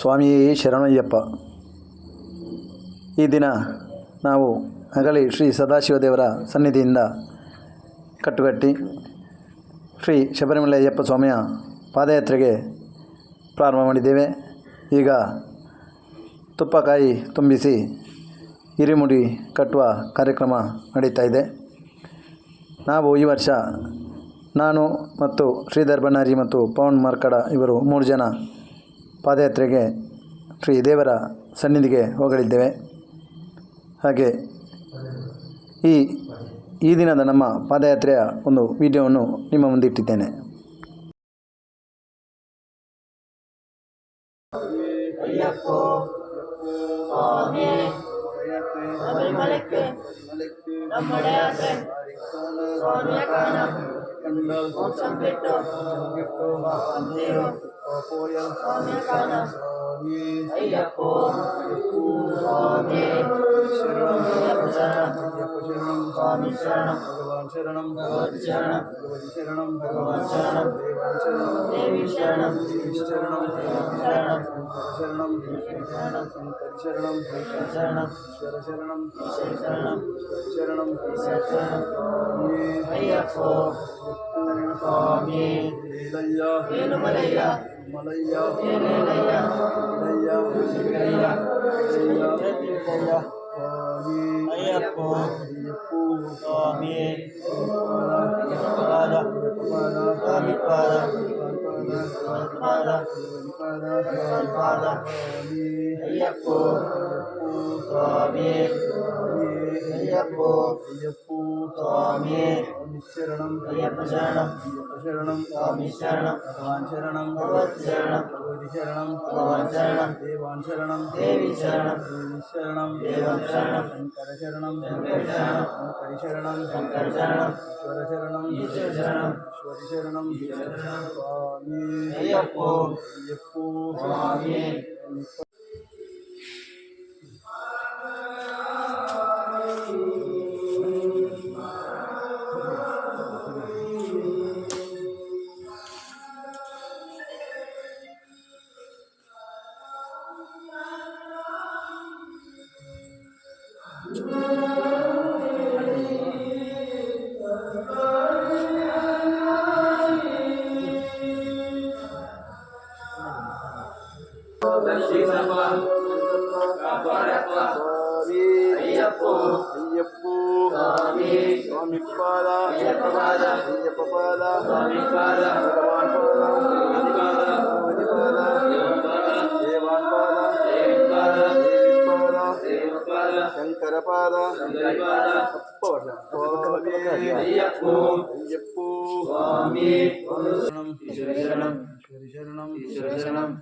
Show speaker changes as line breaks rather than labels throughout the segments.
ಸ್ವಾಮಿಯೇ ಶರಣಯ್ಯಪ್ಪ, ಈ ದಿನ ನಾವು ಅಗಲಿ ಶ್ರೀ ಸದಾಶಿವದೇವರ ಸನ್ನಿಧಿಯಿಂದ ಕಟ್ಟುಕಟ್ಟಿ ಶ್ರೀ ಶಬರಿಮಲೆ ಅಯ್ಯಪ್ಪ ಸ್ವಾಮಿಯ ಪಾದಯಾತ್ರೆಗೆ ಪ್ರಾರಂಭ ಮಾಡಿದ್ದೇವೆ. ಈಗ ತುಪ್ಪಕಾಯಿ ತುಂಬಿಸಿ ಹಿರಿಮುಡಿ ಕಟ್ಟುವ ಕಾರ್ಯಕ್ರಮ ನಡೀತಾ ಇದೆ. ನಾವು ಈ ವರ್ಷ ನಾನು ಮತ್ತು ಶ್ರೀಧರ್ ಬಣ್ಣಾರಿ ಮತ್ತು ಪವನ್ ಮಾರ್ಕಡ ಇವರು ಮೂರು ಜನ ಪಾದಯಾತ್ರೆಗೆ ಶ್ರೀ ದೇವರ ಸನ್ನಿಧಿಗೆ ಹೋಗಲಿದ್ದೇವೆ ಹಾಗೆ ಈ ಈ ದಿನದ ನಮ್ಮ ಪಾದಯಾತ್ರೆಯ ಒಂದು ವಿಡಿಯೋವನ್ನು ನಿಮ್ಮ ಮುಂದೆ ಇಟ್ಟಿದ್ದೇನೆ
शरण
भगवान शरणम
भगवान शरणम देवान
शरणम
देवी
शरणम
देवी
शरणम
शरणम
शरणम
शरणम शरणम
ईश्वर शरणम
शरणम स्वामी
Yeah. சுவாமி
சரணம் சரணம்
சரணம் சுவாமி
சரணம் பகவான் சரணம் பகவத்
சரணம் பகவதி
சரணம் பகவான்
சரணம் தேவான்
சரணம் தேவி
சரணம் பாதா
ஐயப்ப
பாதா
சுவாமி
பாதா
பகவான்
பாதா பகவதி
பாதா பகவதி
பாதா தேவான்
பாதா
ஐயப்போ
ஐயப்போ
சுவாமி
சரணம்
சரணம்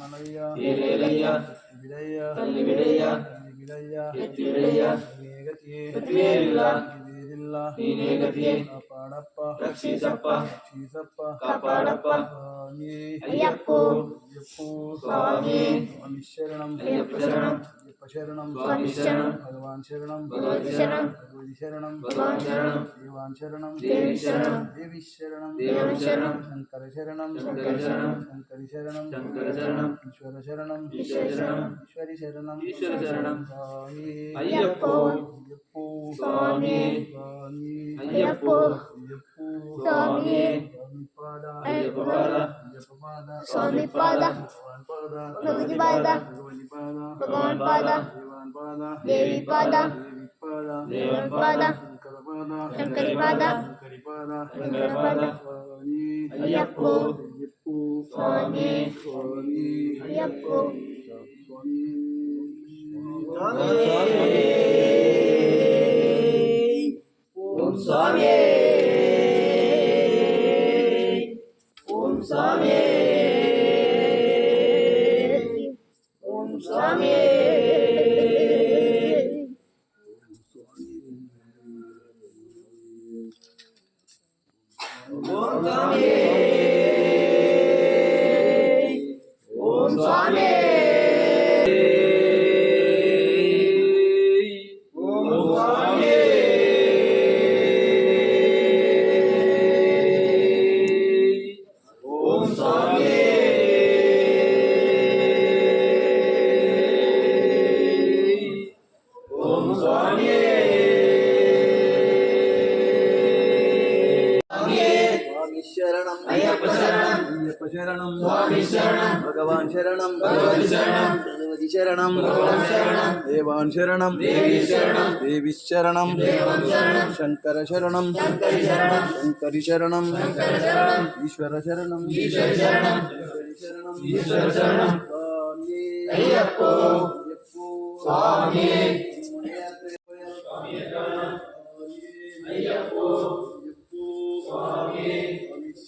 Malaya,
Tilibereya,
Tilibereya,
ಏಳುಮಲಯ್ಯ
ಮಲಯ್ಯ
ಏಲೇಲಯ್ಯ
ವಿಡಯ್ಯ
ತಲ್ಲಿ ವಿಡಯ್ಯ
ವಿಡಯ್ಯ
ಎತ್ತಿ ವಿಡಯ್ಯ
ವೇಗತಿಯೇ
ಗತಿಯೇನಿಲ್ಲ
ಇದಿಲ್ಲ
ನೀನೇ ಗತಿಯೇ
ಕಾಪಾಡಪ್ಪ
ರಕ್ಷಿಸಪ್ಪ
ರಕ್ಷಿಸಪ್ಪ
ಕಾಪಾಡಪ್ಪ
ಸ್ವಾಮಿ
ಅಯ್ಯಪ್ಪೋ
ಅಯ್ಯಪ್ಪೂ
ಸ್ವಾಮಿ
ಸ್ವಾಮಿ ಶರಣಂ
ಅಯ್ಯಪ್ಪ ಶರಣಂ
ಅಯ್ಯಪ್ಪ ಶರಣಂ
ಸ್ವಾಮಿ ಶರಣಂ
ಭಗವಾನ್ ಶರಣಂ
ಭಗವತಿ ಶರಣಂ
ಭಗವತಿ ಶರಣಂ
ಭಗವಾನ್ ಶರಣಂ
ದೇವಾನ್ ಶರಣಂ
ದೇವಿ ಶರಣಂ
ದೇವಿ ಶರಣಂ
ದೇವನ ಶರಣಂ
ಶಂಕರ ಶರಣಂ
ಶಂಕರ ಶರಣಂ
ಶಂಕರಿ ಶರಣಂ
ಶಂಕರ ಶರಣಂ
ಈಶ್ವರ ಶರಣಂ
ಈಶ್ವರ ಶರಣಂ
ಈಶ್ವರಿ ಶರಣಂ
Ayyappu
Swami Ayyappu Swami
Ayyappada Swami
Pada Bhagavani
Pada Bhagavan
Pada Devi
Pada
Devi
Pada Shankari
Pada Shankari
Pada Ayyappu
Swami Ayyappu
Swami ஓம்
சுவாமியே தேவான்
சரணம் தேவி
சரணம் சங்கர
சரணம்
சங்கரி
சரணம்
ஈஸ்வர
சரணம்
சரணம் ஐயப்போ
சுவாமியே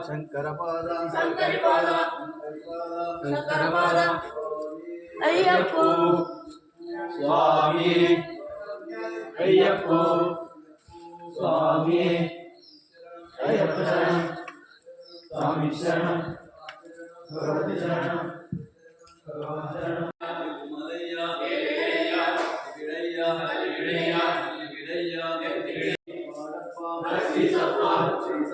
சங்கரபாத.
சங்கரபாத. சங்கரபாத.
ஐயப்போ.
சுவாமி.
ஐயப்போ.
சுவாமி. ஐயப்ப சரணம். சுவாமி சரணம். பகவதி சரணம் பகவான் சரணம்.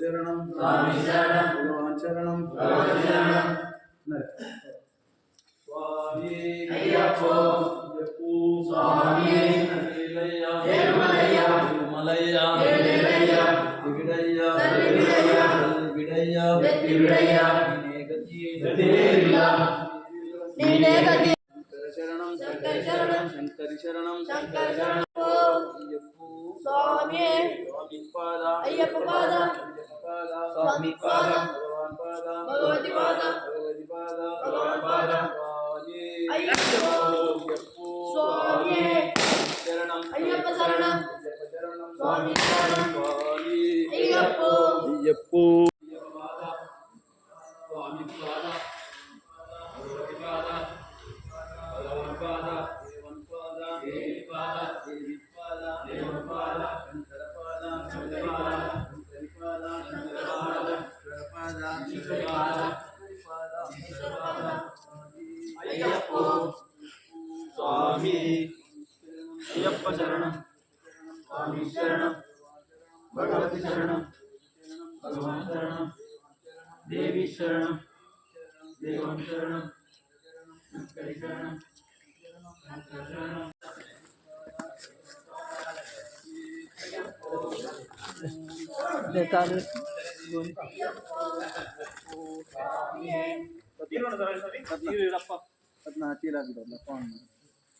சரணம் பகவான் சரணம் சுவாமி. ஐயப்போ. சுவாமி. திருமலையா திருமலையா சரணம் சங்கரி சரணம் சங்கரி சரணம் स्वामी पादा अय्यप्पा पादा पादा स्वामी पादा भगवान पादा भगवती पादा भगवती पादा भगवान पादा स्वामी अय्यप्पो स्वामी शरणम अय्यप्पा शरणम स्वामी शरणम
स्वामी अय्यप्पो
अय्यप्पो अय्यप शरण
स्वामी
शरण
भगवती
शरण।
भगवान
शरण।
देवी
शरण
देवन
शरण
शरण
शरण
ಪದ್ನಾ
ಚೀಲ
ಬಿಡೋಲ್ಲ
ಫೋನ್
ಮಾಡಿ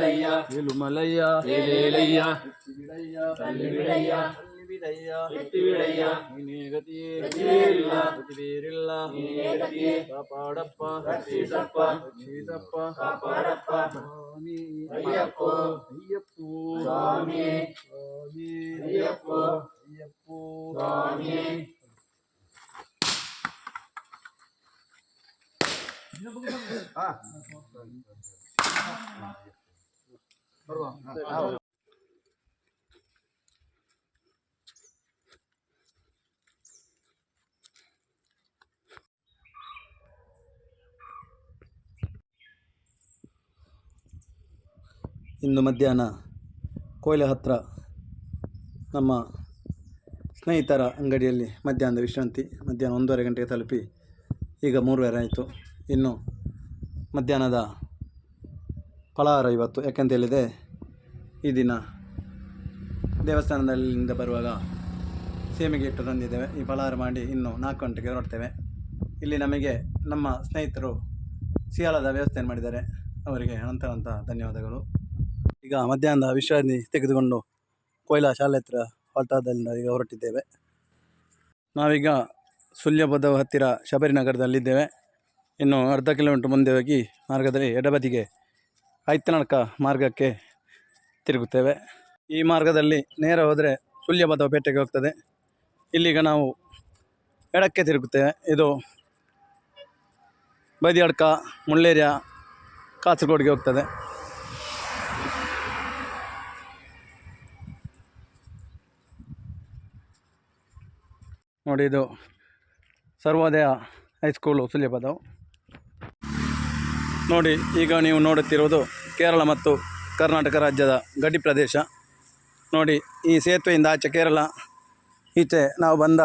ஏழுமலையா
ஏழுமலையா
ஏழேலையா
காப்பாடப்பா.
ரட்சிசப்பா
ரட்சிசப்பா
காப்பாடப்பா.
சுவாமி
ஐயப்போ.
ಇಂದು ಮಧ್ಯಾಹ್ನ ಕೋಯಿಲೆ ಹತ್ರ
ನಮ್ಮ ಸ್ನೇಹಿತರ ಅಂಗಡಿಯಲ್ಲಿ ಮಧ್ಯಾಹ್ನದ ವಿಶ್ರಾಂತಿ ಮಧ್ಯಾಹ್ನ ಒಂದೂವರೆ ಗಂಟೆಗೆ ತಲುಪಿ ಈಗ ಮೂರುವರೆ ಆಯಿತು. ಇನ್ನು ಮಧ್ಯಾಹ್ನದ ಫಲಹಾರ ಇವತ್ತು. ಯಾಕೆಂತ ಹೇಳಿದೆ ಈ ದಿನ ದೇವಸ್ಥಾನದಲ್ಲಿಂದ ಬರುವಾಗ ಸೇಮಿಗೆ ಇಟ್ಟು ತಂದಿದ್ದೇವೆ. ಈ ಫಲಹಾರ ಮಾಡಿ ಇನ್ನು ನಾಲ್ಕು ಗಂಟೆಗೆ ಹೊರಡ್ತೇವೆ. ಇಲ್ಲಿ ನಮಗೆ ನಮ್ಮ ಸ್ನೇಹಿತರು ಸಿಯಾಲದ ವ್ಯವಸ್ಥೆಯನ್ನು ಮಾಡಿದ್ದಾರೆ. ಅವರಿಗೆ ಅನಂತರಂತ ಧನ್ಯವಾದಗಳು. ಈಗ ಮಧ್ಯಾಹ್ನದ ವಿಶ್ರಾಂತಿ ತೆಗೆದುಕೊಂಡು ಕೊಯ್ಲಾ ಶಾಲೆ ಹತ್ರ ಹೊರಟಾದ್ರಿಂದ ಈಗ ಹೊರಟಿದ್ದೇವೆ. ನಾವೀಗ ಸುಲ್ಯಬದ್ಧ ಹತ್ತಿರ ಶಬರಿನಗರದಲ್ಲಿದ್ದೇವೆ. ಇನ್ನು ಅರ್ಧ ಕಿಲೋಮೀಟ್ರ್ ಮುಂದೆ ಹೋಗಿ ಮಾರ್ಗದಲ್ಲಿ ಎಡಬದಿಗೆ ಐತನಡ್ಕ ಮಾರ್ಗಕ್ಕೆ ತಿರುಗುತ್ತೇವೆ. ಈ ಮಾರ್ಗದಲ್ಲಿ ನೇರ ಹೋದರೆ ಸುಲ್ಯಬದ್ಧ ಪೇಟೆಗೆ ಹೋಗ್ತದೆ. ಇಲ್ಲಿಗ ನಾವು ಎಡಕ್ಕೆ ತಿರುಗುತ್ತೇವೆ. ಇದು ಬದಿಯಡ್ಕ ಮುಳ್ಳೇರಿಯ, ಕಾಸರಗೋಡಿಗೆ ಹೋಗ್ತದೆ. ನೋಡಿ ಇದು ಸರ್ವೋದಯ ಹೈಸ್ಕೂಲು ಸುಲ್ಯಪದವು ನೋಡಿ, ಈಗ ನೀವು ನೋಡುತ್ತಿರುವುದು ಕೇರಳ ಮತ್ತು ಕರ್ನಾಟಕ ರಾಜ್ಯದ ಗಡಿ ಪ್ರದೇಶ. ನೋಡಿ, ಈ ಸೇತುವೆಯಿಂದ ಆಚೆ ಕೇರಳ, ಈಚೆ ನಾವು ಬಂದ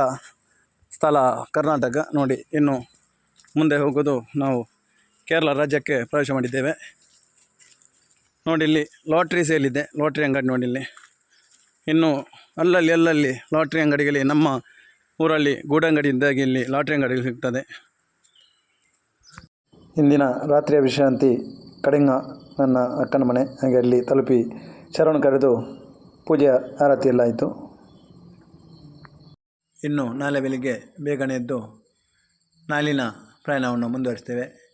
ಸ್ಥಳ ಕರ್ನಾಟಕ. ನೋಡಿ, ಇನ್ನು ಮುಂದೆ ಹೋಗೋದು ನಾವು ಕೇರಳ ರಾಜ್ಯಕ್ಕೆ ಪ್ರವೇಶ ಮಾಡಿದ್ದೇವೆ. ನೋಡಿ, ಇಲ್ಲಿ ಲಾಟ್ರಿ ಸೇಲಿದೆ ಲಾಟ್ರಿ ಅಂಗಡಿ ನೋಡಿ ಇಲ್ಲಿ. ಇನ್ನು ಅಲ್ಲಲ್ಲಿ ಅಲ್ಲಲ್ಲಿ ಲಾಟ್ರಿ ಅಂಗಡಿಗಳಲ್ಲಿ ನಮ್ಮ ಊರಲ್ಲಿ ಗೂಡಂಗಡಿಯಿಂದಾಗಿ ಇಲ್ಲಿ ಲಾಟ್ರಿ ಅಂಗಡಿಗಳು ಸಿಗ್ತದೆ. ಇಂದಿನ ರಾತ್ರಿಯ ವಿಶ್ರಾಂತಿ ಕಡೆಂಗ ನನ್ನ ಅಕ್ಕನ ಮನೆ, ಹಾಗೆ ಅಲ್ಲಿ ತಲುಪಿ ಶರಣ ಕರೆದು ಪೂಜೆಯ ಆರತಿ ಎಲ್ಲ ಇನ್ನು ನಾಳೆ ಬೆಳಿಗ್ಗೆ ಬೇಗನೆ ಎದ್ದು ನಾಳಿನ ಪ್ರಯಾಣವನ್ನು ಮುಂದುವರಿಸ್ತೇವೆ.